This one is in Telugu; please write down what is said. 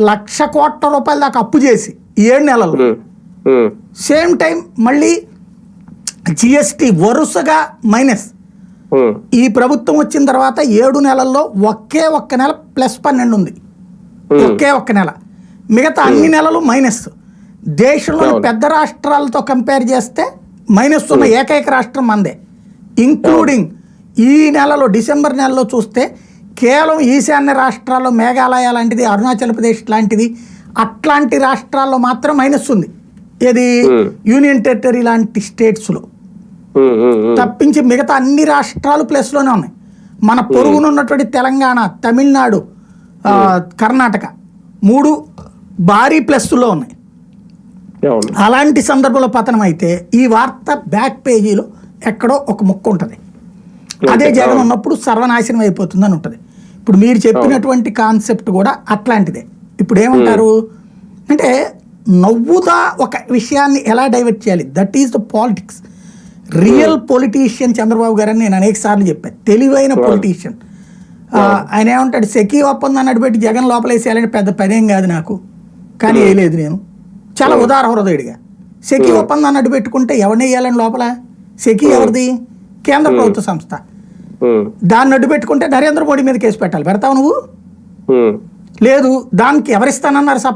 లక్ష కోట్ల రూపాయల దాకా అప్పు చేసి ఏడు ఉమ్, సేమ్ టైం మళ్ళీ జిఎస్టి వరుసగా మైనస్. ఈ ప్రభుత్వం వచ్చిన తర్వాత ఏడు నెలల్లో ఒకే ఒక్క నెల ప్లస్ పన్నెండు ఉంది. ఒకే ఒక్క నెల. మిగతా అన్ని నెలలు మైనస్. దేశంలో అవును. పెద్ద రాష్ట్రాలతో కంపేర్ చేస్తే మైనస్ ఉన్న ఏకైక రాష్ట్రం మందే. ఇంక్లూడింగ్ ఈ నెలలో డిసెంబర్ నెలలో చూస్తే కేవలం ఈశాన్య రాష్ట్రాల్లో మేఘాలయ లాంటిది అరుణాచల్ ప్రదేశ్ లాంటిది అట్లాంటి రాష్ట్రాల్లో మాత్రం మైనస్ ఉంది. ఏది. యూనియన్ టెరిటరీ లాంటి స్టేట్స్లో. తప్పించి మిగతా అన్ని రాష్ట్రాలు ప్లస్లోనే ఉన్నాయి. మన పొరుగునున్నటువంటి తెలంగాణ తమిళనాడు కర్ణాటక మూడు భారీ ప్లస్లో ఉన్నాయి. అలాంటి సందర్భంలో పతనం అయితే ఈ వార్త బ్యాక్ పేజీలో ఎక్కడో ఒక ముక్క ఉంటుంది. అదే జగన్. ఉన్నప్పుడు సర్వనాశనం అయిపోతుంది అని ఉంటుంది. ఇప్పుడు మీరు చెప్పినటువంటి కాన్సెప్ట్ కూడా అట్లాంటిదే. ఇప్పుడు ఏమంటారు? అంటే నవ్వుతా ఒక విషయాన్ని ఎలా డైవర్ట్ చేయాలి? That is the politics. Real politician Chandrababu గారని నేను అనేక సార్లు చెప్పాను తెలివైన పొలిటీషియన్. ఆయన ఏమంటాడు? సెకీ ఒప్పందాన్ని అడిపెట్టి జగన్ లోపలేసేయాలంటే పెద్ద పనేం కాదు నాకు. కానీ వేయలేదు నేను. చాలా ఉదార హృదయుడిగా. సెకీ ఒప్పందాన్ని అడ్డు పెట్టుకుంటే ఎవరిని వేయాలని లోపల? సెకీ ఎవరిది? కేంద్ర ప్రభుత్వ సంస్థ. దాన్ని అడ్డు పెట్టుకుంటే నరేంద్ర మోడీ మీద కేసు పెట్టాలి. పెడతావు నువ్వు. లేదు దానికి ఎవరిస్తానన్నారు సప్